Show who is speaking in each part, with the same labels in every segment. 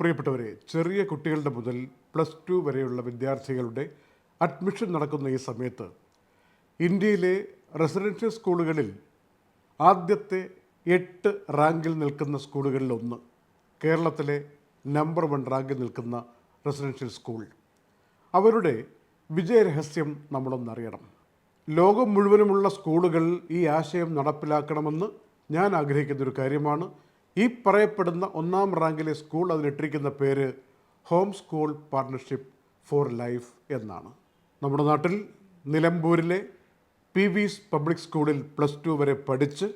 Speaker 1: പ്രിയപ്പെട്ടവരെ ചെറിയ കുട്ടികളുടെ മുതൽ പ്ലസ് ടു വരെയുള്ള വിദ്യാർത്ഥികളുടെ അഡ്മിഷൻ നടക്കുന്ന ഈ സമയത്ത് ഇന്ത്യയിലെ റെസിഡൻഷ്യൽ സ്കൂളുകളിൽ ആദ്യത്തെ എട്ട് റാങ്കിൽ നിൽക്കുന്ന സ്കൂളുകളിൽ ഒന്ന് കേരളത്തിലെ നമ്പർ വൺ റാങ്കിൽ നിൽക്കുന്ന റെസിഡൻഷ്യൽ സ്കൂൾ. അവരുടെ വിജയരഹസ്യം നമ്മളൊന്നറിയണം. ലോകം മുഴുവനുമുള്ള സ്കൂളുകൾ ഈ ആശയം നടപ്പിലാക്കണമെന്ന് ഞാൻ ആഗ്രഹിക്കുന്നൊരു കാര്യമാണ്. ഈ പറയപ്പെടുന്ന ഒന്നാം റാങ്കിലെ സ്കൂൾ അതിലിട്ടിരിക്കുന്ന പേര് home school partnership for life എന്നാണ്. നമ്മുടെ നാട്ടിൽ നിലമ്പൂരിലെ പി വിസ് പബ്ലിക് സ്കൂളിൽ പ്ലസ് ടു വരെ പഠിച്ച്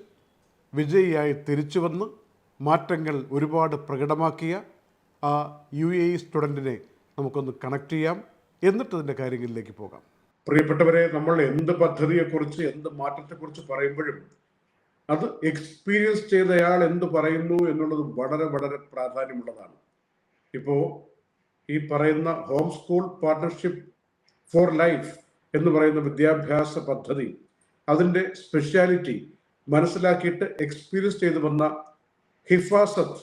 Speaker 1: വിജയിയായി തിരിച്ചു വന്ന് മാറ്റങ്ങൾ ഒരുപാട് പ്രകടമാക്കിയ ആ യു എ ഇ സ്റ്റുഡന്റിനെ നമുക്കൊന്ന് കണക്ട് ചെയ്യാം. എന്നിട്ട് അതിന്റെ കാര്യങ്ങളിലേക്ക് പോകാം. പ്രിയപ്പെട്ടവരെ നമ്മൾ എന്ത് പദ്ധതിയെക്കുറിച്ച് എന്ത് മാറ്റത്തെക്കുറിച്ച് പറയുമ്പോഴും അത് എക്സ്പീരിയൻസ് ചെയ്തയാൾ എന്ത് പറയുന്നു എന്നുള്ളത് വളരെ വളരെ പ്രാധാന്യമുള്ളതാണ്. ഇപ്പോൾ ഈ പറയുന്ന home school partnership for life എന്ന് പറയുന്ന വിദ്യാഭ്യാസ പദ്ധതി അതിന്റെ സ്പെഷ്യാലിറ്റി മനസ്സിലാക്കിയിട്ട് എക്സ്പീരിയൻസ് ചെയ്ത് വന്ന ഹിഫാസത്ത്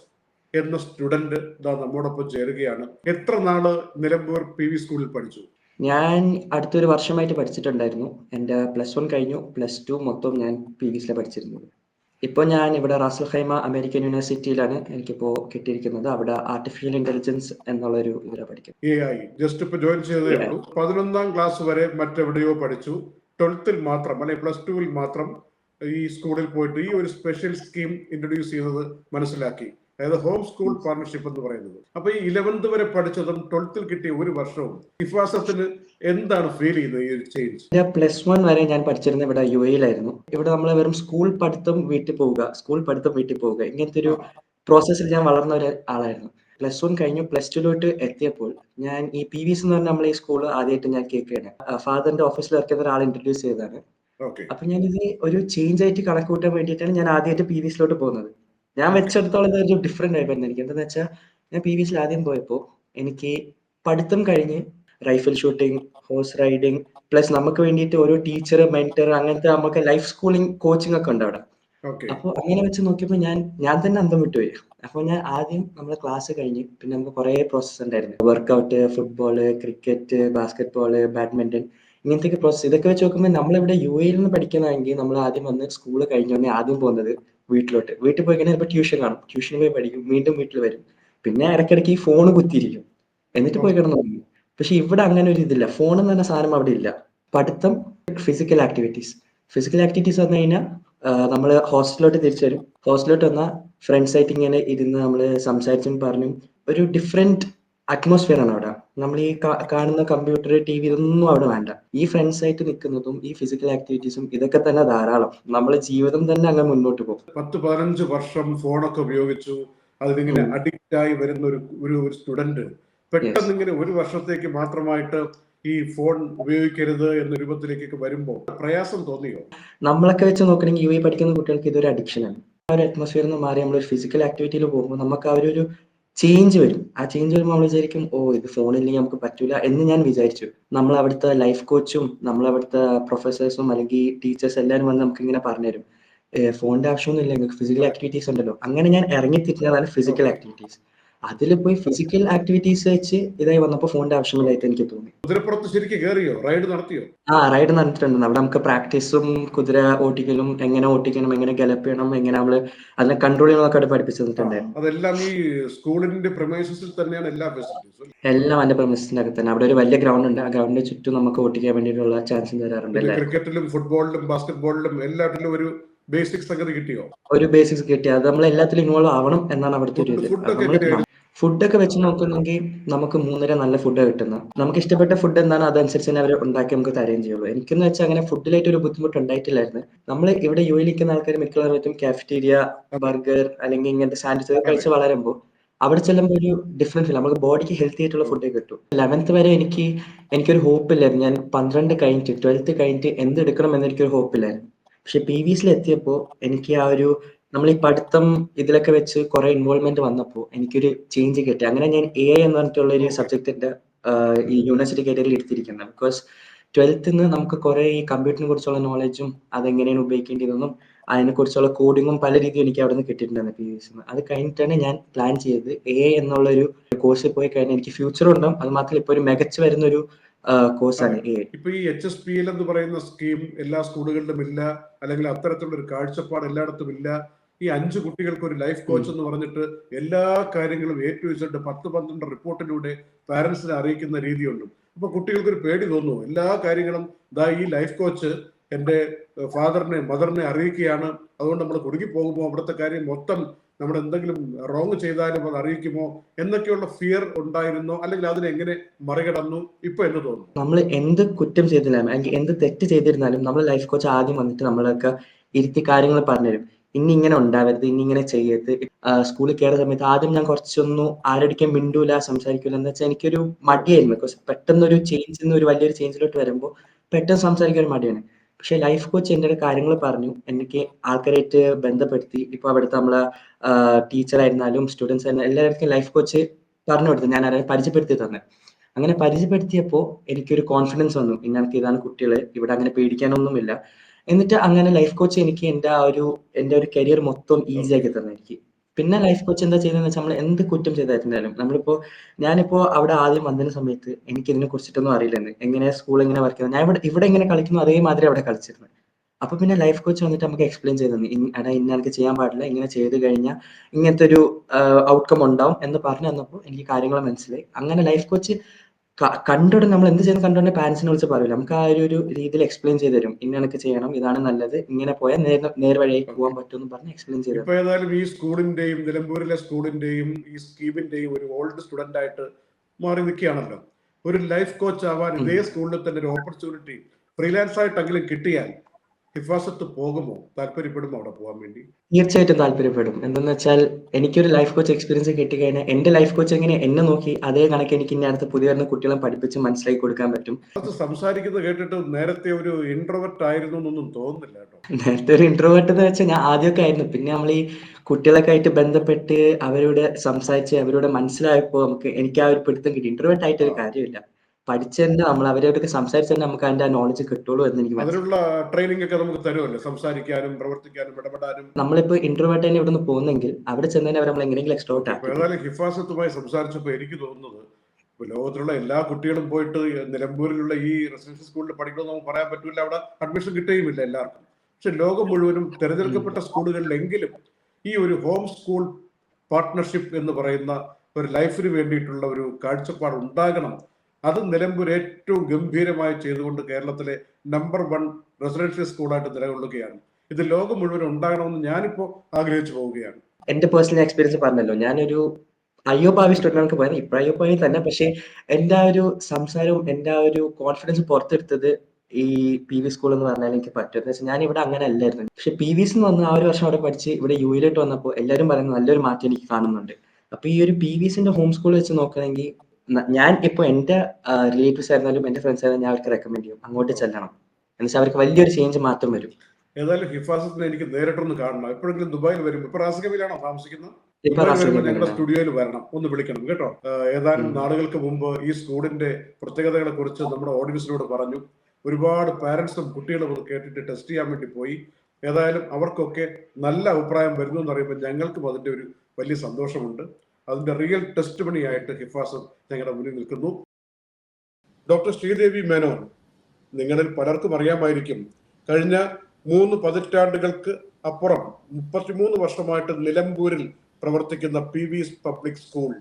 Speaker 1: എന്ന സ്റ്റുഡന്റ് നമ്മോടൊപ്പം ചേരുകയാണ്. എത്ര നാൾ നിലമ്പൂർ പി വി സ്കൂളിൽ പഠിച്ചു?
Speaker 2: ഞാൻ അടുത്തൊരു വർഷമായിട്ട് പഠിച്ചിട്ടുണ്ടായിരുന്നു. എന്റെ പ്ലസ് വൺ കഴിഞ്ഞു. പ്ലസ് ടു മൊത്തം ഞാൻ പി വി സിലെ പഠിച്ചിരുന്നത്. ഇപ്പോൾ ഞാൻ ഇവിടെ റാസൽ ഹൈമ അമേരിക്കൻ യൂണിവേഴ്സിറ്റിയിലാണ് എനിക്കിപ്പോൾ കിട്ടിയിരിക്കുന്നത്. അവിടെ ആർട്ടിഫിഷ്യൽ ഇന്റലിജൻസ് എന്നുള്ളൊരു ഇതിലാണ് പഠിക്കുന്നത്.
Speaker 1: എ ഐ ജസ്റ്റ് ഇപ്പൊ ജോയിൻ
Speaker 2: ചെയ്തേ.
Speaker 1: ഉള്ളൂ. പതിനൊന്നാം ക്ലാസ് വരെ മറ്റെവിടെയോ പഠിച്ചു. ട്വൽത്തിൽ മാത്രം അല്ലെങ്കിൽ പ്ലസ് ടുവിൽ മാത്രം ഈ സ്കൂളിൽ പോയിട്ട് ഈ ഒരു സ്പെഷ്യൽ സ്കീം ഇൻട്രൊഡ്യൂസ് ചെയ്തത് മനസ്സിലാക്കി. അതായത് ഹോം സ്കൂൾ പാർട്ണർഷിപ്പ് എന്ന് പറയുന്നത്. അപ്പൊ ഈ ഇലവൻത് വരെ പഠിച്ചതും ട്വൽത്തിൽ കിട്ടിയ ഒരു വർഷവും ഇഫാസത്തിന് എന്താണ് ഫീൽ ചെയ്യുന്നത് ഈ ഒരു ചേഞ്ച്
Speaker 2: ഞാൻ പ്ലസ് വൺ വരെ ഞാൻ പഠിച്ചിരുന്ന ഇവിടെ യു എയിലായിരുന്നു ഇവിടെ നമ്മൾ വെറും സ്കൂൾ പഠിത്തം വീട്ടിൽ പോവുക സ്കൂൾ പഠിത്തം വീട്ടിൽ പോവുക ഇങ്ങനത്തെ ഒരു പ്രോസസ്സിൽ ഞാൻ വളർന്ന ഒരു ആളായിരുന്നു. പ്ലസ് വൺ കഴിഞ്ഞു പ്ലസ് ടുലോട്ട് എത്തിയപ്പോൾ ഞാൻ ഈ പി വി എസ് എന്ന് പറഞ്ഞ നമ്മളെ ഈ സ്കൂൾ ആദ്യമായിട്ട് ഞാൻ കേൾക്കുകയാണ്. ഫാദറിന്റെ ഓഫീസിൽ വർക്ക് ചെയ്യുന്ന ഒരാൾ ഇൻട്രൊഡ്യൂസ് ചെയ്തതാണ്. അപ്പൊ ഞാൻ ഇത് ഒരു ചേഞ്ച് ആയിട്ട് കണക്ക് കൂട്ടാൻ വേണ്ടിയിട്ടാണ് ഞാൻ ആദ്യമായിട്ട് പി വി എസിലോട്ട് പോകുന്നത്. ഞാൻ വെച്ചെടുത്തോളം ഇതൊരു ഡിഫറെന്റ് ആയിരുന്നു എനിക്ക്. എന്താണെന്ന് വെച്ചാൽ ഞാൻ പി വി എസിൽ ആദ്യം പോയപ്പോൾ എനിക്ക് പഠിത്തം കഴിഞ്ഞ് rifle shooting horse riding plus നമുക്ക് വേണ്ടിയിട്ട് ഓരോ ടീച്ചർ മെന്റർ അങ്ങനത്തെ നമുക്ക് ലൈഫ് സ്കൂളിംഗ് കോച്ചിങ് ഒക്കെ ഉണ്ട് അവിടെ. അപ്പോൾ അങ്ങനെ വെച്ച് നോക്കിയപ്പോൾ ഞാൻ ഞാൻ തന്നെ അന്തം വിട്ടുപോയി അപ്പോൾ ഞാൻ ആദ്യം നമ്മൾ ക്ലാസ് കഴിഞ്ഞ് പിന്നെ നമുക്ക് കുറേ പ്രോസസ്സ് ഉണ്ടായിരുന്നു. Workout football cricket basketball badminton ഇങ്ങനത്തെ പ്രോസസ്സ് ഇതൊക്കെ വെച്ച് നോക്കുമ്പോൾ നമ്മളിവിടെ യു എയിൽ നിന്ന് പഠിക്കുന്നതെങ്കിൽ നമ്മൾ ആദ്യം വന്ന് സ്കൂൾ കഴിഞ്ഞോന്നെ ആദ്യം പോകുന്നത് വീട്ടിലോട്ട്. വീട്ടിൽ പോയി കഴിഞ്ഞാൽ ഇപ്പോൾ ട്യൂഷൻ കാണും. ട്യൂഷന് പോയി പഠിക്കും. വീണ്ടും വീട്ടിൽ വരും. പിന്നെ ഇടയ്ക്കിടയ്ക്ക് ഈ ഫോൺ കുത്തിയിരിക്കും. എന്നിട്ട് പോയി കിടന്നു പക്ഷെ ഇവിടെ അങ്ങനെ ഒരു ഇതില്ല. ഫോൺ എന്ന് പറഞ്ഞ സാധനം അവിടെ ഇല്ല. പഠിത്തം ഫിസിക്കൽ ആക്ടിവിറ്റീസ് ഫിസിക്കൽ ആക്ടിവിറ്റീസ് വന്നു കഴിഞ്ഞാൽ നമ്മൾ ഹോസ്റ്റലിലോട്ട് തിരിച്ചു വരും. ഹോസ്റ്റലിലോട്ട് വന്നാൽ ഫ്രണ്ട്സ് ആയിട്ട് ഇങ്ങനെ ഇരുന്ന് നമ്മൾ സംസാരിച്ചും പറഞ്ഞും ഒരു ഡിഫറെന്റ് അറ്റ്മോസ്ഫിയർ ആണ് അവിടെ. നമ്മൾ ഈ കാണുന്ന കമ്പ്യൂട്ടർ ടി വി ഇതൊന്നും അവിടെ വേണ്ട. ഈ ഫ്രണ്ട്സ് ആയിട്ട് നിൽക്കുന്നതും ഈ ഫിസിക്കൽ ആക്ടിവിറ്റീസും ഇതൊക്കെ തന്നെ ധാരാളം. നമ്മളെ ജീവിതം തന്നെ അങ്ങനെ മുന്നോട്ട് പോകും.
Speaker 1: പത്ത് പതിനഞ്ച് വർഷം ഫോണൊക്കെ ഉപയോഗിച്ചു.
Speaker 2: അതിലിങ്ങനെ
Speaker 1: അഡിക്റ്റ് ആയി വരുന്ന ഒരു ഒരു സ്റ്റുഡന്റ് പെട്ടെന്ന് ഇങ്ങനെ ഒരു വർഷത്തേക്ക് മാത്രമായിട്ട് ഈ ഫോൺ ഉപയോഗിക്കരുത് എന്ന രൂപത്തിലേക്കൊക്കെ വരുമ്പോൾ പ്രയാസം തോന്നിയോ?
Speaker 2: നമ്മളൊക്കെ വെച്ച് നോക്കണമെങ്കിൽ യു എ പഠിക്കുന്ന കുട്ടികൾക്ക് ഇതൊരു അഡിക്ഷൻ ആണ്. ആ ഒരു അറ്റ്മോസ്ഫിയർ നിന്ന് മാറി നമ്മൾ ഒരു ഫിസിക്കൽ ആക്ടിവിറ്റിയിൽ പോകുമ്പോൾ നമുക്ക് ആ ഒരു ഒരു ചേഞ്ച് വരും. ആ ചേഞ്ച് വരുമ്പോൾ നമ്മൾ വിചാരിക്കും ഓ ഇത് ഫോണില്ലെങ്കിൽ നമുക്ക് പറ്റൂല എന്ന് ഞാൻ വിചാരിച്ചു. നമ്മൾ അവിടുത്തെ ലൈഫ് കോച്ചും നമ്മൾ അവിടുത്തെ പ്രൊഫസേഴ്സും അല്ലെങ്കിൽ ടീച്ചേഴ്സ് എല്ലാവരും വന്ന് നമുക്ക് ഇങ്ങനെ പറഞ്ഞുതരും. ഫോണിന്റെ ആവശ്യമൊന്നുമില്ല നിങ്ങൾക്ക് ഫിസിക്കൽ ആക്ടിവിറ്റീസ് ഉണ്ടല്ലോ. അങ്ങനെ ഞാൻ ഇറങ്ങി തിരിഞ്ഞതാണ് ഫിസിക്കൽ ആക്ടിവിറ്റീസ് അതിൽ പോയി ഫിസിക്കൽ ആക്ടിവിറ്റീസ് വെച്ച് ഇതായി വന്നപ്പോൾ ഫോണിന്റെ ആവശ്യമില്ലായിട്ട് എനിക്ക് തോന്നി.
Speaker 1: കുതിരപ്പുറത്ത് ശരിക്കും കയറിയോ റൈഡ് നടത്തിയോ?
Speaker 2: ആ റൈഡ് നടന്നിട്ടുണ്ട് അവിടെ നമുക്ക് പ്രാക്ടീസും കുതിര ഓട്ടിക്കലും എങ്ങനെ ഓട്ടിക്കണം എങ്ങനെ ഗലപ്പ് ചെയ്യണം എങ്ങനെ നമ്മൾ അതിനെ കൺട്രോൾ ചെയ്യണമൊക്കെ ഒക്കെ പഠിപ്പിച്ചു തന്നിട്ടുണ്ടായിരുന്നു
Speaker 1: അതെല്ലാം ഈ സ്കൂളിന്റെ പ്രമേസസിൽ തന്നെയാണ് എല്ലാ ഫെസിലിറ്റീസും
Speaker 2: എല്ലാം എന്റെ പ്രമിസിന്റെ അകത്ത് തന്നെ. അവിടെ ഒരു വലിയ ഗ്രൗണ്ട് ഉണ്ട്. ആ ഗ്രൗണ്ടിന് ചുറ്റും നമുക്ക് ഓട്ടിക്കാൻ വേണ്ടിയിട്ടുള്ള ചാൻസും തരാറുണ്ട്
Speaker 1: ക്രിക്കറ്റിലും ഫുട്ബോളിലും ബാസ്കറ്റ്ബോളിലും എല്ലാത്തിലും ഒരു ബേസിക് സംഗതി കിട്ടിയോ?
Speaker 2: ഒരു ബേസിക്സ് കിട്ടി. അത് നമ്മൾ എല്ലാത്തിലും ഇൻവോൾവ് ആവണം എന്നാണ് അവിടുത്തെ ഒരു ഇത്.
Speaker 1: ഫുഡൊക്കെ
Speaker 2: വെച്ച് നോക്കുന്നെങ്കിൽ നമുക്ക് മൂന്നര നല്ല ഫുഡ് കിട്ടുന്നത്. നമുക്ക് ഇഷ്ടപ്പെട്ട ഫുഡ് എന്താണ്? അതനുസരിച്ച് തന്നെ അവർ ഉണ്ടാക്കി നമുക്ക് തരുകയും ചെയ്യുള്ളൂ. എനിക്കെന്ന് വെച്ചാൽ അങ്ങനെ ഫുഡിലായിട്ട് ഒരു ബുദ്ധിമുട്ട് ഉണ്ടായിട്ടില്ലായിരുന്നു. നമ്മൾ ഇവിടെ യു നിൽക്കുന്ന ആൾക്കാർ മിക്കവാറും കാഫറ്റീരിയ ബർഗർ അല്ലെങ്കിൽ ഇങ്ങനത്തെ സാൻഡ്വിച്ച് കഴിച്ച് വളരുമ്പോൾ അവിടെ ചെല്ലുമ്പോൾ ഒരു ഡിഫറൻസ് ഇല്ല നമുക്ക് ബോഡിക്ക് ഹെൽത്തി ആയിട്ടുള്ള ഫുഡേ കിട്ടും. ലെവൻത്ത് വരെ എനിക്ക് എനിക്കൊരു ഹോപ്പ് ഇല്ലായിരുന്നു. ഞാൻ പന്ത്രണ്ട് കഴിഞ്ഞിട്ട് ട്വൽത്ത് കഴിഞ്ഞിട്ട് എന്ത് എടുക്കണം എന്ന് എനിക്കൊരു ഹോപ്പ് ഇല്ലായിരുന്നു. പക്ഷെ പി വി എത്തിയപ്പോൾ എനിക്ക് ആ ഒരു നമ്മൾ ഈ പഠിത്തം ഇതിലൊക്കെ വെച്ച് കുറെ ഇൻവോൾവ്മെന്റ് വന്നപ്പോൾ എനിക്കൊരു ചേഞ്ച് കിട്ടി. അങ്ങനെ ഞാൻ എ ഐ എന്ന് പറഞ്ഞിട്ടുള്ള ഒരു സബ്ജക്റ്റിന്റെ ഈ യൂണിവേഴ്സിറ്റി കാറ്റഗറിയിൽ എടുത്തിരിക്കുന്നത് ബിക്കോസ് ട്വൽത്തിൽ നിന്ന് നമുക്ക് കുറെ ഈ കമ്പ്യൂട്ടറിനെ കുറിച്ചുള്ള നോളജും അതെങ്ങനെയാണ് ഉപയോഗിക്കേണ്ടതെന്നും അതിനെ കുറിച്ചുള്ള കോഡിങ്ങും പല രീതിയും എനിക്ക് അവിടെ നിന്ന് കിട്ടിയിട്ടുണ്ടായിരുന്നു പി വി എസ് അത് കഴിഞ്ഞിട്ടാണ് ഞാൻ പ്ലാൻ ചെയ്തത് എ ഐ എന്നുള്ളൊരു കോഴ്സിൽ പോയി കഴിഞ്ഞാൽ എനിക്ക് ഫ്യൂച്ചർ ഉണ്ടാവും. അത് മാത്രമല്ല ഇപ്പോൾ ഒരു മികച്ചു വരുന്ന ഒരു കോഴ്സാണ് എ
Speaker 1: ഇപ്പൊ ഈ എച്ച് എസ് പി എൽ എന്ന് പറയുന്ന സ്കീം എല്ലാ സ്കൂളുകളിലും ഇല്ല. അല്ലെങ്കിൽ അത്തരത്തിലുള്ള ഒരു കാഴ്ചപ്പാട് എല്ലായിടത്തും ഇല്ല. ഈ അഞ്ച് കുട്ടികൾക്ക് ഒരു ലൈഫ് കോച്ച് എന്ന് പറഞ്ഞിട്ട് എല്ലാ കാര്യങ്ങളും എ ടു ഇസഡ് പത്ത് പന്ത്രണ്ട് റിപ്പോർട്ടിലൂടെ പാരന്റ്സിനെ അറിയിക്കുന്ന രീതിയുണ്ട്. അപ്പൊ കുട്ടികൾക്ക് ഒരു പേടി തോന്നുന്നു. എല്ലാ കാര്യങ്ങളും ദാ ഈ ലൈഫ് കോച്ച് എന്റെ ഫാദറിനെ മദറിനെ അറിയിക്കുകയാണ്. അതുകൊണ്ട് നമ്മൾ കുടുങ്ങി പോകുമ്പോൾ അവിടുത്തെ കാര്യം മൊത്തം നമ്മൾ എന്തെങ്കിലും റോങ് ചെയ്താലും അത് അറിയിക്കുമോ? എന്നൊക്കെയുള്ള ഫിയർ ഉണ്ടായിരുന്നോ? അല്ലെങ്കിൽ അതിനെ എങ്ങനെ മറികടന്നു? ഇപ്പൊ എന്ന് തോന്നുന്നു.
Speaker 2: നമ്മൾ എന്ത് കുറ്റം ചെയ്തിരുന്നാലും അല്ലെങ്കിൽ എന്ത് തെറ്റ് ചെയ്തിരുന്നാലും നമ്മൾ ലൈഫ് കോച്ച് ആദ്യം വന്നിട്ട് നമ്മളൊക്കെ ഇരുത്തി കാര്യങ്ങൾ പറഞ്ഞുതരും. ഇനി ഇങ്ങനെ ഉണ്ടാവരുത് ഇനി ഇങ്ങനെ ചെയ്യരുത്. സ്കൂളിൽ കയറുന്ന സമയത്ത് ആദ്യം ഞാൻ കുറച്ചൊന്നും ആരടിക്കാൻ മിണ്ടൂല സംസാരിക്കൂല. എന്ന് വെച്ചാൽ എനിക്കൊരു മടിയായിരുന്നു. ബിക്കോസ് പെട്ടെന്നൊരു ചേഞ്ച് ഒരു വലിയൊരു ചേഞ്ചിലോട്ട് വരുമ്പോൾ പെട്ടെന്ന് സംസാരിക്കാൻ ഒരു മടിയാണ്. പക്ഷെ ലൈഫ് കോച്ച് എന്റെ കാര്യങ്ങൾ പറഞ്ഞു. എനിക്ക് ആൾക്കാരായിട്ട് ബന്ധപ്പെടുത്തി. ഇപ്പൊ അവിടുത്തെ നമ്മളെ ടീച്ചർ ആയിരുന്നാലും സ്റ്റുഡൻസ് ആയിരുന്നാലും എല്ലാവർക്കും ലൈഫ് കോച്ച് പറഞ്ഞു കൊടുത്തു. ഞാൻ അവരെ പരിചയപ്പെടുത്തി തന്നെ. അങ്ങനെ പരിചയപ്പെടുത്തിയപ്പോൾ എനിക്കൊരു കോൺഫിഡൻസ് വന്നു. ഇന്നൾക്ക് ഇതാണ് കുട്ടികൾ ഇവിടെ അങ്ങനെ പേടിക്കാനൊന്നുമില്ല. എന്നിട്ട് അങ്ങനെ ലൈഫ് കോച്ച് എനിക്ക് എന്റെ ആ ഒരു എന്റെ ഒരു കരിയർ മൊത്തം ഈസി ആക്കി തന്നെ എനിക്ക്. പിന്നെ ലൈഫ് കോച്ച് എന്താ ചെയ്യുന്നത് നമ്മൾ എന്ത് കുറ്റം ചെയ്തായിരുന്നാലും നമ്മളിപ്പോ ഞാനിപ്പോ അവിടെ ആദ്യം വന്നതിന് സമയത്ത് എനിക്ക് ഇതിനെ കുറിച്ചിട്ടൊന്നും അറിയില്ലെന്ന്. എങ്ങനെ സ്കൂൾ എങ്ങനെ വർക്ക് ചെയ്യുന്നത് ഞാൻ ഇവിടെ ഇവിടെ എങ്ങനെ കളിക്കുന്നു അതേമാതിരി അവിടെ കളിച്ചിരുന്നു. അപ്പൊ പിന്നെ ലൈഫ് കോച്ച് വന്നിട്ട് നമുക്ക് എക്സ്പ്ലെയിൻ ചെയ്ത് ഇന്ന- എടാ ചെയ്യാൻ പാടില്ല ഇങ്ങനെ ചെയ്ത് കഴിഞ്ഞാൽ ഇങ്ങനത്തെ ഒരു ഔട്ട്കം ഉണ്ടാവും എന്ന് പറഞ്ഞു തന്നപ്പോൾ എനിക്ക് കാര്യങ്ങൾ മനസ്സിലായി. അങ്ങനെ ലൈഫ് കോച്ച് കണ്ടോടെ നമ്മൾ എന്ത് ചെയ്യുന്ന? കണ്ടോടെ പാരന്റ്സിനെ വിളിച്ച് പറയില്ല നമുക്ക് ആ ഒരു രീതിയിൽ എക്സ്പ്ലെയിൻ ചെയ്ത് തരും. ഇന്നണക്ക് ചെയ്യണം ഇതാണ് നല്ലത് ഇങ്ങനെ പോയാൽ നേരെ പോകാൻ പറ്റും എന്ന് പറഞ്ഞ് എക്സ്പ്ലെയിൻ ചെയ്തു
Speaker 1: ഇപ്പൊ ഏതായാലും ഈ സ്കൂളിന്റെയും നിലമ്പൂരിലെ സ്കൂളിന്റെയും ഈ സ്കീമിന്റെയും ഒരു ഓൾഡ് സ്റ്റുഡന്റ് ആയിട്ട് മാറി നിൽക്കുകയാണല്ലോ. ഒരു ലൈഫ് കോച്ച് ആവാൻ. ഇതേ സ്കൂളിൽ തന്നെ ഒരു ഓപ്പർച്യൂണിറ്റി ഫ്രീലാൻസ് ആയിട്ടെങ്കിലും കിട്ടിയാൽ ഹിഫാസത്ത് പോകുമോ? താല്പര്യപ്പെടുമോ അവിടെ പോകാൻ വേണ്ടി?
Speaker 2: തീർച്ചയായിട്ടും താല്പര്യപ്പെടും. എന്തെന്ന് വെച്ചാൽ എനിക്കൊരു ലൈഫ് കോച്ച് എക്സ്പീരിയൻസ് കിട്ടിക്കഴിഞ്ഞാൽ എന്റെ ലൈഫ് കോച്ച് എങ്ങനെ എന്നെ നോക്കി അതേ കണക്ക് എനിക്ക് ഇനി അടുത്ത് പുതിയ വരുന്ന കുട്ടികളെ പഠിപ്പിച്ച് മനസ്സിലാക്കി കൊടുക്കാൻ പറ്റും.
Speaker 1: സംസാരിക്കുന്നത് കേട്ടിട്ട് നേരത്തെ ഒരു ഇൻട്രോവേർട്ട് ആയിരുന്നു എന്നൊന്നും തോന്നുന്നില്ല കേട്ടോ.
Speaker 2: നേരത്തെ ഒരു ഇൻട്രോവേർട്ട് എന്ന് വെച്ചാൽ ഞാൻ ആദ്യമൊക്കെ ആയിരുന്നു. പിന്നെ നമ്മൾ ഈ കുട്ടികളൊക്കെ ആയിട്ട് ബന്ധപ്പെട്ട് അവരോട് സംസാരിച്ച് അവരോട് മനസ്സിലായപ്പോൾ നമുക്ക് എനിക്ക് ആ ഒരു പിടുത്തം കിട്ടി. ഇൻട്രോവേർട്ട് ആയിട്ട് ഒരു കാര്യമില്ല. പഠിച്ചതന്നെ നമ്മൾ അവരോടൊക്കെ സംസാരിച്ചതന്നെ നമുക്ക് അതിന്റെ ആ നോളജ് കിട്ടുള്ളൂ എന്ന് എനിക്ക്
Speaker 1: അതിനുള്ള ട്രെയിനിങ് ഒക്കെ നമുക്ക് തരുമല്ലോ? സംസാരിക്കാനും പ്രവർത്തിക്കാനും ഇടപെടാനും.
Speaker 2: നമ്മളിപ്പോ ഇന്റർവേർട്ട് തന്നെ ഇവിടുന്ന് പോകുന്നെങ്കിൽ അവിടെ ചെന്നതിനെ അവർ നമ്മൾ എങ്ങനെയെങ്കിലും എക്സ്ട്രോട്ട് ആക്കും.
Speaker 1: ഏതായാലും ഹിഫാസത്തുമായി സംസാരിച്ചപ്പോൾ എനിക്ക് തോന്നുന്നത് ഇപ്പൊ ലോകത്തിലുള്ള എല്ലാ കുട്ടികളും പോയിട്ട് നിലമ്പൂരിലുള്ള ഈ റെസിഡൻഷ്യൽ സ്കൂളിൽ പഠിക്കണമെന്ന് നമുക്ക് പറയാൻ പറ്റില്ല. അവിടെ അഡ്മിഷൻ കിട്ടുകയുമില്ല എല്ലാവർക്കും. പക്ഷെ ലോകം മുഴുവനും തിരഞ്ഞെടുക്കപ്പെട്ട സ്കൂളുകളിലെങ്കിലും ഈ ഒരു ഹോം സ്കൂൾ പാർട്ട്ണർഷിപ്പ് എന്ന് പറയുന്ന ഒരു ലൈഫിന് വേണ്ടിയിട്ടുള്ള ഒരു കാഴ്ചപ്പാട് ഉണ്ടാകണം അത് നിലമ്പൂർ ഏറ്റവും ഗംഭീരമായി ചെയ്തുകൊണ്ട് കേരളത്തിലെ നമ്പർ വൺ റെസിഡൻഷ്യൽ സ്കൂളായിട്ട് നിലകൊള്ളുകയാണ്. ഇത് ലോകം മുഴുവൻ ഉണ്ടാകണമെന്ന് ഞാനിപ്പോ ആഗ്രഹിച്ചു പോവുകയാണ്.
Speaker 2: എന്റെ പേഴ്സണൽ എക്സ്പീരിയൻസ് പറഞ്ഞല്ലോ. ഞാനൊരു അയ്യോ ഭാവി സ്റ്റുഡന്റ് പോയത് ഇപ്പൊ അയ്യോ പോയി തന്നെ. പക്ഷേ എന്റെ ആ ഒരു സംസാരവും എന്റെ ആ ഒരു കോൺഫിഡൻസ് പുറത്തെടുത്തത് ഈ പി വി സ്കൂൾ എന്ന് പറഞ്ഞാൽ എനിക്ക് പറ്റും. വെച്ചാൽ ഞാൻ ഇവിടെ അങ്ങനെ അല്ലായിരുന്നു. പക്ഷെ പി വി എന്ന് വന്ന ആ ഒരു വർഷം അവിടെ പഠിച്ച് ഇവിടെ യു ഇലോട്ട് വന്നപ്പോൾ എല്ലാവരും പറയുന്നത് നല്ലൊരു മാറ്റം എനിക്ക് കാണുന്നുണ്ട്. അപ്പൊ ഈ ഒരു പി വി സിന്റെ ഹോം സ്കൂൾ വെച്ച് നോക്കുകയാണെങ്കിൽ ന- ഞാൻ ഇപ്പൊ എന്റെ റിലേറ്റീവ്സ് ആയിരുന്നാലും എന്റെ ഫ്രണ്ട്സ് ആയിരുന്നാലും ഞാൻ അവർക്ക് റെക്കമെൻഡ് ചെയ്യും. അങ്ങോട്ട് ചെല്ലണം. എന്ന് വെച്ചാൽ അവർക്ക് വലിയൊരു ചേഞ്ച് മാത്രം വരും.
Speaker 1: ഏതായാലും ഹിഫാസത്തിനെ എനിക്ക് നേരിട്ടൊന്ന് കാണണം. എപ്പോഴെങ്കിലും ദുബായിൽ വരും ഇപ്പൊ റാസികമിലാണോ താമസിക്കുന്നത്? ഞങ്ങളുടെ സ്റ്റുഡിയോയിൽ വരണം. ഒന്ന് വിളിക്കണം കേട്ടോ. ഏതാനും നാളുകൾക്ക് മുമ്പ് ഈ സ്കൂളിന്റെ പ്രത്യേകതകളെ കുറിച്ച് നമ്മുടെ ഓഡിയൻസിനോട് പറഞ്ഞു. ഒരുപാട് പാരന്റ്സും കുട്ടികളും അത് കേട്ടിട്ട് ടെസ്റ്റ് ചെയ്യാൻ വേണ്ടി പോയി. ഏതായാലും അവർക്കൊക്കെ നല്ല അഭിപ്രായം വരുന്നു എന്ന് അറിയുമ്പോൾ ഞങ്ങൾക്കും അതിന്റെ ഒരു വലിയ സന്തോഷമുണ്ട്. അതിന്റെ റിയൽ ടെസ്റ്റ് മണിയായിട്ട് ഹിഫാസ് ഞങ്ങളുടെ മുന്നിൽ നിൽക്കുന്നു. ഡോക്ടർ ശ്രീദേവി മേനോൻ നിങ്ങളിൽ പലർക്കും അറിയാമായിരിക്കും കഴിഞ്ഞ മൂന്ന് പതിറ്റാണ്ടുകൾക്ക് അപ്പുറം മുപ്പത്തിമൂന്ന് വർഷമായിട്ട് നിലമ്പൂരിൽ പ്രവർത്തിക്കുന്ന പി വി പബ്ലിക് സ്കൂൾ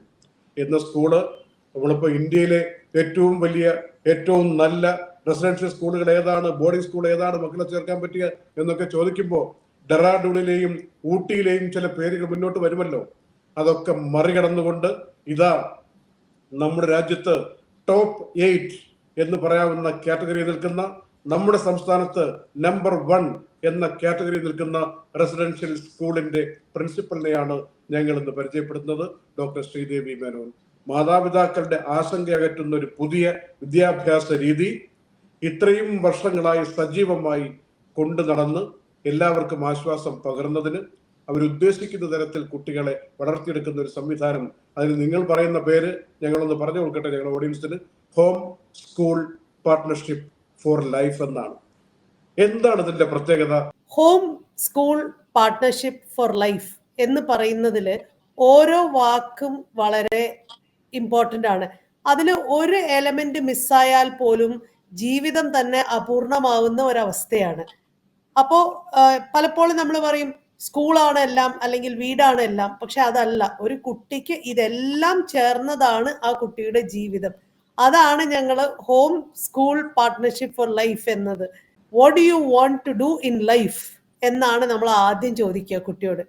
Speaker 1: എന്ന സ്കൂൾ നമ്മളിപ്പോൾ ഇന്ത്യയിലെ ഏറ്റവും വലിയ ഏറ്റവും നല്ല റെസിഡൻഷ്യൽ സ്കൂളുകൾ ഏതാണ് ബോർഡിംഗ് സ്കൂൾ ഏതാണ് മക്കളെ ചേർക്കാൻ പറ്റിയ എന്നൊക്കെ ചോദിക്കുമ്പോൾ ഡെറാഡൂണിലെയും ഊട്ടിയിലെയും ചില പേരുകൾ മുന്നോട്ട് വരുമല്ലോ. അതൊക്കെ മറികടന്നുകൊണ്ട് ഇതാ നമ്മുടെ രാജ്യത്ത് ടോപ്പ് എയ്റ്റ് എന്ന് പറയാവുന്ന കാറ്റഗറിയിൽ നിൽക്കുന്ന നമ്മുടെ സംസ്ഥാനത്ത് നമ്പർ വൺ എന്ന കാറ്റഗറിയിൽ നിൽക്കുന്ന റെസിഡൻഷ്യൽ സ്കൂളിന്റെ പ്രിൻസിപ്പലിനെയാണ് ഞങ്ങൾ ഇന്ന് പരിചയപ്പെടുത്തുന്നത്. ഡോക്ടർ ശ്രീദേവി മേനോൻ. മാതാപിതാക്കളുടെ ആശങ്ക അകറ്റുന്ന ഒരു പുതിയ വിദ്യാഭ്യാസ രീതി ഇത്രയും വർഷങ്ങളായി സജീവമായി കൊണ്ടു നടന്ന് എല്ലാവർക്കും ആശ്വാസം പകർന്നതിന് അവരുദ്ദേശിക്കുന്ന തരത്തിൽ കുട്ടികളെ വളർത്തിയെടുക്കുന്ന ഒരു സംവിധാനം. അതിന് നിങ്ങൾ പറയുന്ന പേര് ഞങ്ങളൊന്ന് പറഞ്ഞു കൊടുക്കട്ടെ ഞങ്ങളുടെ ഓഡിയൻസിന്. Home school partnership for life എന്നാണ്. എന്താണ് ഇതിന്റെ പ്രത്യേകത?
Speaker 3: Home school partnership for life എന്ന് പറയുന്നതിൽ ഓരോ വാക്കും വളരെ
Speaker 1: ഇമ്പോർട്ടന്റ് ആണ്. അതിൽ ഒരു എലമെന്റ് മിസ്സായാൽ പോലും ജീവിതം തന്നെ അപൂർണമാവുന്ന ഒരവസ്ഥയാണ്. അപ്പോൾ പലപ്പോഴും നമ്മൾ പറയും സ്കൂളാണ് എല്ലാം അല്ലെങ്കിൽ വീടാണ് എല്ലാം പക്ഷെ അതല്ല ഒരു കുട്ടിക്ക് ഇതെല്ലാം ചേർന്നതാണ് ആ കുട്ടിയുടെ ജീവിതം. അതാണ് ഞങ്ങൾ home school partnership for life എന്നത്. What you want to do in life എന്നാണ് നമ്മൾ ആദ്യം ചോദിക്കുക കുട്ടിയോട്.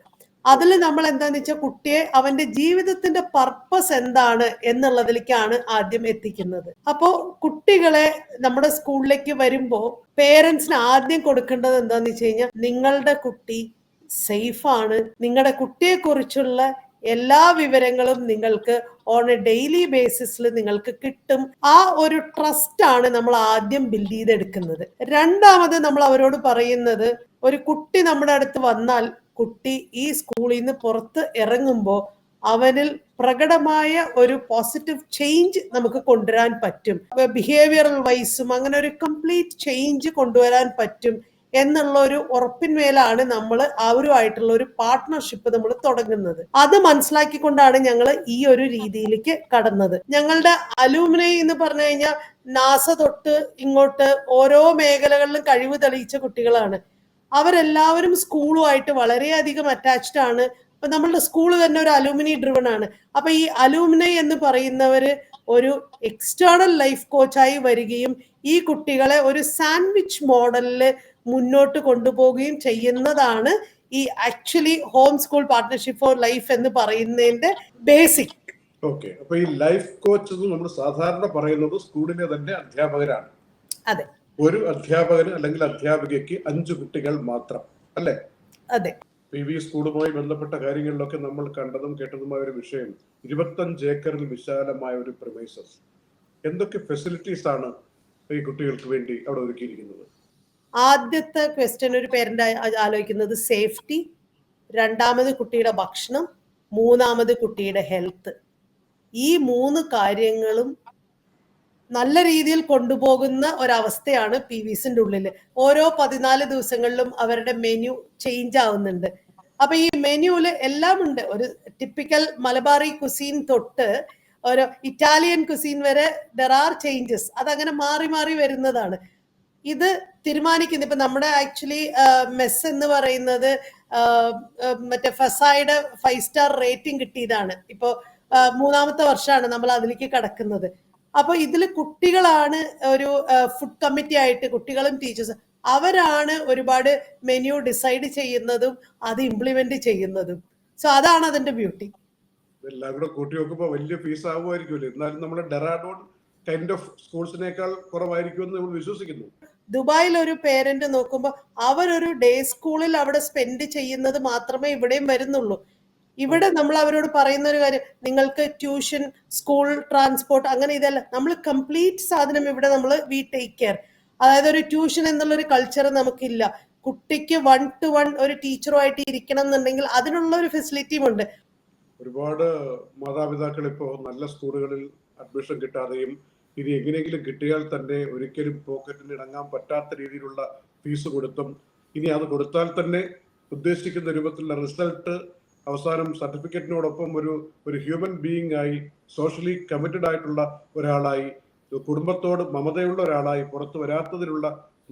Speaker 1: അതിൽ നമ്മൾ എന്താന്ന് വെച്ചാൽ കുട്ടിയെ അവന്റെ ജീവിതത്തിന്റെ പർപ്പസ് എന്താണ് എന്നുള്ളതിലേക്കാണ് ആദ്യം എത്തിക്കുന്നത്. അപ്പോൾ കുട്ടികളെ നമ്മുടെ സ്കൂളിലേക്ക് വരുമ്പോൾ പേരൻസിന് ആദ്യം കൊടുക്കേണ്ടത് എന്താന്ന് വെച്ച് കഴിഞ്ഞാൽ നിങ്ങളുടെ കുട്ടി സേഫ് ആണ് നിങ്ങളുടെ കുട്ടിയെക്കുറിച്ചുള്ള എല്ലാ വിവരങ്ങളും നിങ്ങൾക്ക് ഓൺ എ ഡെയിലി ബേസിസിൽ നിങ്ങൾക്ക് കിട്ടും. ആ ഒരു ട്രസ്റ്റ് ആണ് നമ്മൾ ആദ്യം ബിൽഡ് ചെയ്തെടുക്കുന്നത്. രണ്ടാമത് നമ്മൾ അവരോട് പറയുന്നത് ഒരു കുട്ടി നമ്മുടെ അടുത്ത് വന്നാൽ കുട്ടി ഈ സ്കൂളിൽ നിന്ന് പുറത്ത് ഇറങ്ങുമ്പോൾ അവനിൽ പ്രകടമായ ഒരു പോസിറ്റീവ് ചേഞ്ച് നമുക്ക് കൊണ്ടുവരാൻ പറ്റും. ബിഹേവിയറൽ വൈസും അങ്ങനെ ഒരു കംപ്ലീറ്റ് ചേഞ്ച് കൊണ്ടുവരാൻ പറ്റും. എന്നുള്ള ഒരു ഉറപ്പിന്മേലാണ് നമ്മൾ അവരുമായിട്ടുള്ള ഒരു പാർട്ട്ണർഷിപ്പ് നമ്മൾ തുടങ്ങുന്നത്. അത് മനസ്സിലാക്കിക്കൊണ്ടാണ് ഞങ്ങൾ ഈ ഒരു രീതിയിലേക്ക് കടന്നത്. ഞങ്ങളുടെ അലൂമിനെ എന്ന് പറഞ്ഞു കഴിഞ്ഞാൽ നാസ തൊട്ട് ഇങ്ങോട്ട് ഓരോ മേഖലകളിലും കഴിവ് തെളിയിച്ച കുട്ടികളാണ്. അവരെല്ലാവരും സ്കൂളുമായിട്ട് വളരെയധികം അറ്റാച്ച്ഡ് ആണ്. അപ്പൊ നമ്മളുടെ സ്കൂൾ തന്നെ ഒരു അലൂമിനി ഡ്രിവൺ ആണ്. അപ്പൊ ഈ അലൂമിനൈ എന്ന് പറയുന്നവര് ഒരു എക്സ്റ്റേണൽ ലൈഫ് കോച്ചായി വരികയും ഈ കുട്ടികളെ ഒരു സാൻഡ്വിച്ച് മോഡലിൽ മുന്നോട്ട് കൊണ്ടുപോവുകയും ചെയ്യുന്നതാണ് ഈ actually home school partnership for life എന്ന് പറയുന്നതിന്റെ ബേസിക്
Speaker 3: ഓക്കെ അപ്പൊ ഈ ലൈഫ് കോച്ച് നമ്മൾ സാധാരണ പറയുന്നത് സ്കൂളിലെ തന്നെ അധ്യാപകരാണ്.
Speaker 1: അതെ.
Speaker 3: ഒരു അധ്യാപകന് അല്ലെങ്കിൽ അധ്യാപികയ്ക്ക് അഞ്ചു കുട്ടികൾ മാത്രം അല്ലേ?
Speaker 1: അതെ.
Speaker 3: പി വി സ്കൂളുമായി ബന്ധപ്പെട്ട കാര്യങ്ങളിലൊക്കെ നമ്മൾ കണ്ടതും കേട്ടതുമായ ഒരു വിഷയം ഇരുപത്തഞ്ച് ഏക്കറിൽ വിശാലമായ ഒരു പ്രമൈസസ് എന്തൊക്കെ ഫെസിലിറ്റീസ് ആണ് ഈ കുട്ടികൾക്ക് വേണ്ടി അവിടെ ഒരുക്കിയിരിക്കുന്നത്?
Speaker 1: ആദ്യത്തെ ക്വസ്റ്റ്യൻ ഒരു പേരന്റ് ആലോചിക്കുന്നത് സേഫ്റ്റി രണ്ടാമത് കുട്ടിയുടെ ഭക്ഷണം മൂന്നാമത് കുട്ടിയുടെ ഹെൽത്ത് ഈ മൂന്ന് കാര്യങ്ങളും നല്ല രീതിയിൽ കൊണ്ടുപോകുന്ന ഒരവസ്ഥയാണ് പി വിസിന്റെ ഉള്ളിൽ ഓരോ പതിനാല് ദിവസങ്ങളിലും അവരുടെ മെനു ചേഞ്ച് ആവുന്നുണ്ട്. അപ്പൊ ഈ മെനുവിൽ എല്ലാം ഉണ്ട്. ഒരു ടിപ്പിക്കൽ മലബാറി കുസീൻ തൊട്ട് ഒരു ഇറ്റാലിയൻ കുസീൻ വരെ ദർ ആർ ചേഞ്ചസ് അതങ്ങനെ മാറി മാറി വരുന്നതാണ്. ഇത് തീരുമാനിക്കുന്നത് ഇപ്പൊ നമ്മുടെ ആക്ച്വലി മെസ് എന്ന് പറയുന്നത് മറ്റേ ഫസായുടെ ഫൈവ് സ്റ്റാർ റേറ്റിംഗ് കിട്ടിയതാണ്. ഇപ്പോ മൂന്നാമത്തെ വർഷമാണ് നമ്മൾ അതിലേക്ക് കടക്കുന്നത്. അപ്പൊ ഇതിൽ കുട്ടികളാണ് ഒരു ഫുഡ് കമ്മിറ്റി ആയിട്ട് കുട്ടികളും ടീച്ചേഴ്സ് അവരാണ് ഒരുപാട് മെനു ഡിസൈഡ് ചെയ്യുന്നതും അത് ഇംപ്ലിമെന്റ് ചെയ്യുന്നതും. സോ അതാണ് അതിന്റെ ബ്യൂട്ടി
Speaker 3: എല്ലാം കൂടെ കൂട്ടി നോക്കുമ്പോൾ വലിയ ഫീസ് ആവുമായിരിക്കുമല്ലോ? എന്നാലും നമ്മുടെ ഡെറാഡോൺ കൈൻഡ് ഓഫ് സ്കൂൾസിനേക്കാൾ കുറവായിരിക്കും എന്ന് നമ്മൾ വിശ്വസിക്കുന്നു.
Speaker 1: ദുബായിൽ ഒരു പേരന്റ് നോക്കുമ്പോൾ അവരൊരു ഡേ സ്കൂളിൽ അവിടെ സ്പെൻഡ് ചെയ്യുന്നത് മാത്രമേ ഇവിടെയും വരുന്നുള്ളൂ. ഇവിടെ നമ്മൾ അവരോട് പറയുന്ന ഒരു കാര്യം നിങ്ങൾക്ക് ട്യൂഷൻ സ്കൂൾ ട്രാൻസ്പോർട്ട് അങ്ങനെ ഇതല്ല നമ്മൾ കംപ്ലീറ്റ് സാധനം ഇവിടെ നമ്മൾ വി ടേക്ക് കെയർ അതായത് ഒരു ട്യൂഷൻ എന്നുള്ളൊരു കൾച്ചർ നമുക്കില്ല. കുട്ടിക്ക് വൺ ടു വൺ ഒരു ടീച്ചറുമായിട്ട് ഇരിക്കണം എന്നുണ്ടെങ്കിൽ അതിനുള്ള ഒരു ഫെസിലിറ്റിയും ഉണ്ട്.
Speaker 3: ഒരുപാട് മാതാപിതാക്കൾ ഇപ്പോൾ നല്ല സ്കൂളുകളിൽ അഡ്മിഷൻ കിട്ടാതെയും ഇനി എങ്ങനെയെങ്കിലും കിട്ടിയാൽ തന്നെ ഒരിക്കലും പോക്കറ്റിന് ഇടങ്ങാൻ പറ്റാത്ത രീതിയിലുള്ള ഫീസ് കൊടുത്തും. ഇനി അത് കൊടുത്താൽ തന്നെ ഉദ്ദേശിക്കുന്ന രൂപത്തിലുള്ള റിസൾട്ട് അവസാനം സർട്ടിഫിക്കറ്റിനോടൊപ്പം ഒരു ഒരു ഹ്യൂമൻ ബീയിങ് ആയി സോഷ്യലി കമ്മിറ്റഡ് ആയിട്ടുള്ള ഒരാളായി കുടുംബത്തോട് മമതയുള്ള ഒരാളായി പുറത്തു വരാത്തതിനുള്ള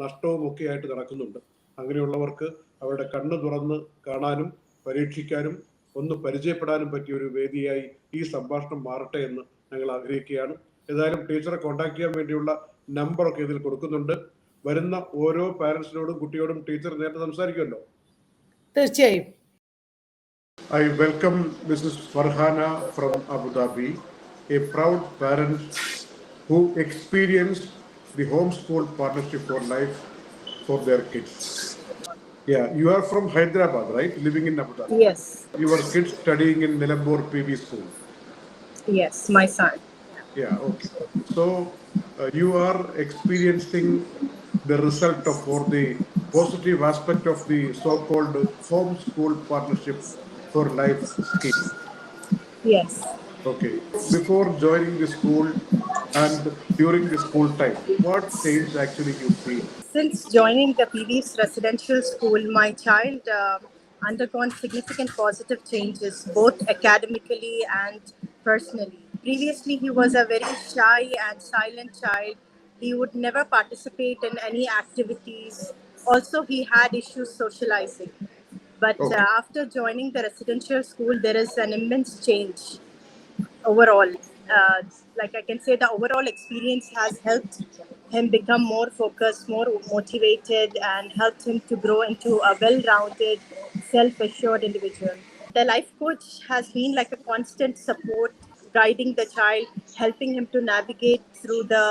Speaker 3: നഷ്ടവും ഒക്കെ ആയിട്ട് നടക്കുന്നുണ്ട്. അങ്ങനെയുള്ളവർക്ക് അവരുടെ കണ്ണ് തുറന്ന് കാണാനും പരീക്ഷിക്കാനും ഒന്ന് പരിചയപ്പെടാനും പറ്റിയ ഒരു വേദിയായി ഈ സംഭാഷണം മാറട്ടെ എന്ന് ഞങ്ങൾ ആഗ്രഹിക്കുകയാണ്. ഏതായാലും ടീച്ചറെ കോണ്ടാക്ട് ചെയ്യാൻ വേണ്ടിയുള്ള നമ്പറൊക്കെ ഇതിൽ കൊടുക്കുന്നുണ്ട് വരുന്ന ഓരോ പാരന്റ്സിനോടും കുട്ടിയോടും ടീച്ചർ നേരത്തെ സംസാരിക്കുമല്ലോ
Speaker 1: തീർച്ചയായും
Speaker 3: I welcome Mrs Farhana from Abu Dhabi a proud parents who experience the home school partnership for life for their kids Yeah, you are from Hyderabad, right? Living in Abu Dhabi.
Speaker 4: Yes.
Speaker 3: Your kids studying in Nilambur PV school.
Speaker 4: Yes, my son.
Speaker 3: Yeah, okay. So uh, you are experiencing the result of or the positive aspect of the so-called home school partnership for life scheme.
Speaker 4: Yes.
Speaker 3: Okay. Before joining the school and during the school time, what change actually you feel?
Speaker 4: Since joining the PV's residential school, my child uh, undergone significant positive changes both academically and personally. Previously he was a very shy and silent child. He would never participate in any activities. Also, he had issues socializing. But
Speaker 1: Okay.
Speaker 4: uh, after joining the residential school, there is an immense change overall. Uh, like I can say, the overall experience has helped him become more focused, more motivated, and helped him to grow into a well rounded, self assured individual. The life coach has been like a constant support, guiding the child, helping him to navigate through the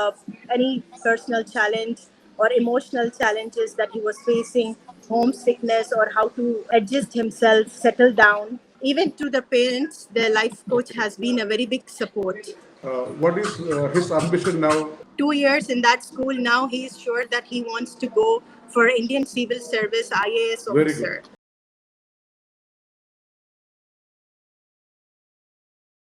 Speaker 4: any personal challenge or emotional challenges that he was facing, homesickness, or how to adjust himself, settle down. Even to the parents, the life coach has been a very big support.
Speaker 1: Uh, what is uh, his ambition now?
Speaker 4: Two years in that school, now he is sure that he wants to go for Indian Civil Service IAS
Speaker 1: Very
Speaker 4: officer.
Speaker 1: good.